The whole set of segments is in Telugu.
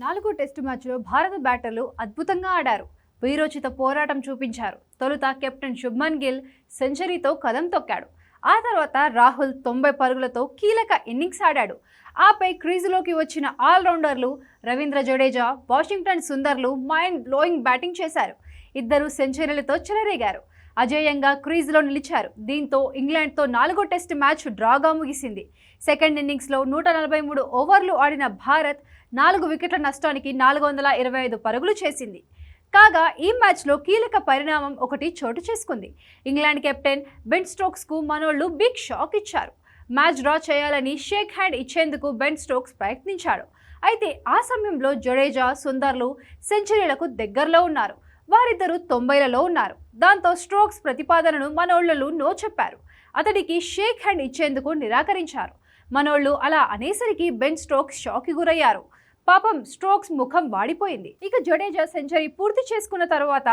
నాలుగో టెస్టు మ్యాచ్లో భారత బ్యాటర్లు అద్భుతంగా ఆడారు. వీరోచిత పోరాటం చూపించారు. తొలుత కెప్టెన్ శుభ్మన్ గిల్ సెంచరీతో కదం తొక్కాడు. ఆ తర్వాత రాహుల్ తొంభై పరుగులతో కీలక ఇన్నింగ్స్ ఆడాడు. ఆపై క్రీజులోకి వచ్చిన ఆల్రౌండర్లు రవీంద్ర జడేజా వాషింగ్టన్ సుందర్లు మైండ్ బ్లోయింగ్ బ్యాటింగ్ చేశారు. ఇద్దరు సెంచరీలతో చెలరేగారు. అజేయంగా క్రీజ్లో నిలిచారు. దీంతో ఇంగ్లాండ్తో నాలుగో టెస్ట్ మ్యాచ్ డ్రాగా ముగిసింది. సెకండ్ ఇన్నింగ్స్లో నూట నలభై మూడు ఓవర్లు ఆడిన భారత్ నాలుగు వికెట్ల నష్టానికి నాలుగు వందల ఇరవై ఐదు పరుగులు చేసింది. కాగా ఈ మ్యాచ్లో కీలక పరిణామం ఒకటి చోటు చేసుకుంది. ఇంగ్లాండ్ కెప్టెన్ బెన్ స్టోక్స్కు మనోళ్ళు బిగ్ షాక్ ఇచ్చారు. మ్యాచ్ డ్రా చేయాలని షేక్ హ్యాండ్ ఇచ్చేందుకు బెన్ స్టోక్స్ ప్రయత్నించాడు. అయితే ఆ సమయంలో జడేజా సుందర్లు సెంచరీలకు దగ్గరలో ఉన్నారు. వారిద్దరూ తొంభైలలో ఉన్నారు. దాంతో స్ట్రోక్స్ ప్రతిపాదనను మనోళ్ళలు నో చెప్పారు. అతడికి షేక్ హ్యాండ్ ఇచ్చేందుకు నిరాకరించారు. మనోళ్ళు అలా అనేసరికి బెన్ స్ట్రోక్స్ షాక్కి గురయ్యారు. పాపం స్ట్రోక్స్ ముఖం వాడిపోయింది. ఇక జడేజా సెంచరీ పూర్తి చేసుకున్న తర్వాత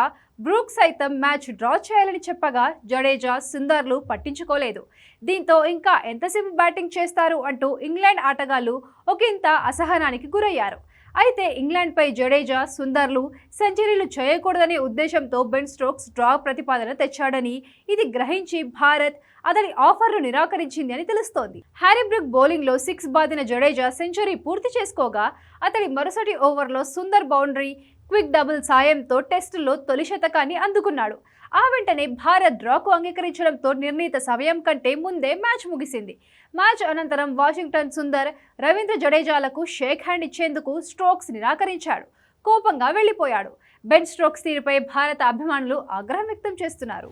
బ్రూక్ సైతం మ్యాచ్ డ్రా చేయాలని చెప్పగా జడేజా సుందర్లు పట్టించుకోలేదు. దీంతో ఇంకా ఎంతసేపు బ్యాటింగ్ చేస్తారు అంటూ ఇంగ్లాండ్ ఆటగాళ్ళు ఒకంత అసహనానికి గురయ్యారు. అయితే ఇంగ్లాండ్పై జడేజా సుందర్లు సెంచరీలు చేయకూడదనే ఉద్దేశంతో బెన్ స్ట్రోక్స్ డ్రా ప్రతిపాదన తెచ్చాడని ఇది గ్రహించి భారత్ అతడి ఆఫర్ను నిరాకరించింది అని తెలుస్తోంది. హ్యారీబ్రుక్ బౌలింగ్లో సిక్స్ బాదిన జడేజా సెంచరీ పూర్తి చేసుకోగా అతడి మరుసటి ఓవర్లో సుందర్ బౌండరీ క్విక్ డబుల్ సాయంతో టెస్టులో తొలి శతకాన్ని అందుకున్నాడు. ఆ వెంటనే భారత్ డ్రాకు అంగీకరించడంతో నిర్ణీత సమయం కంటే ముందే మ్యాచ్ ముగిసింది. మ్యాచ్ అనంతరం వాషింగ్టన్ సుందర్ రవీంద్ర జడేజాలకు షేక్ హ్యాండ్ ఇచ్చేందుకు స్ట్రోక్స్ నిరాకరించాడు. కోపంగా వెళ్ళిపోయాడు. బెన్ స్ట్రోక్స్ తీరుపై భారత అభిమానులు ఆగ్రహం వ్యక్తం చేస్తున్నారు.